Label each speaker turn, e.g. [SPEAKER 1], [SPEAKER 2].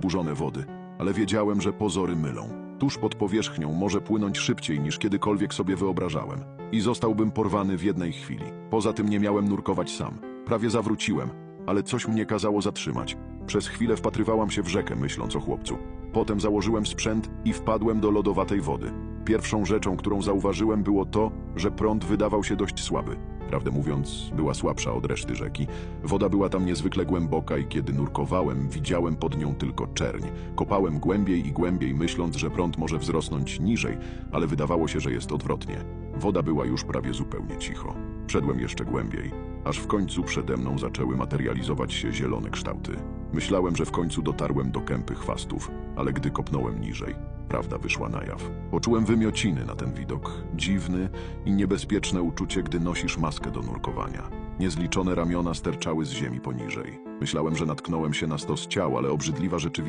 [SPEAKER 1] podburzone wody, ale wiedziałem, że pozory mylą. Tuż pod powierzchnią może płynąć szybciej niż kiedykolwiek sobie wyobrażałem. I zostałbym porwany w jednej chwili. Poza tym nie miałem nurkować sam. Prawie zawróciłem, ale coś mnie kazało zatrzymać. Przez chwilę wpatrywałam się w rzekę, myśląc o chłopcu. Potem założyłem sprzęt i wpadłem do lodowatej wody. Pierwszą rzeczą, którą zauważyłem, było to, że prąd wydawał się dość słaby. Prawdę mówiąc, była słabsza od reszty rzeki. Woda była tam niezwykle głęboka i kiedy nurkowałem, widziałem pod nią tylko czerń. Kopałem głębiej i głębiej, myśląc, że prąd może wzrosnąć niżej, ale wydawało się, że jest odwrotnie. Woda była już prawie zupełnie cicho. Wszedłem jeszcze głębiej, aż w końcu przede mną zaczęły materializować się zielone kształty. Myślałem, że w końcu dotarłem do kępy chwastów, ale gdy kopnąłem niżej, prawda wyszła na jaw. Poczułem wymiociny na ten widok, dziwny i niebezpieczne uczucie, gdy nosisz maskę do nurkowania. Niezliczone ramiona sterczały z ziemi poniżej. Myślałem, że natknąłem się na stos ciał, ale obrzydliwa rzeczywistość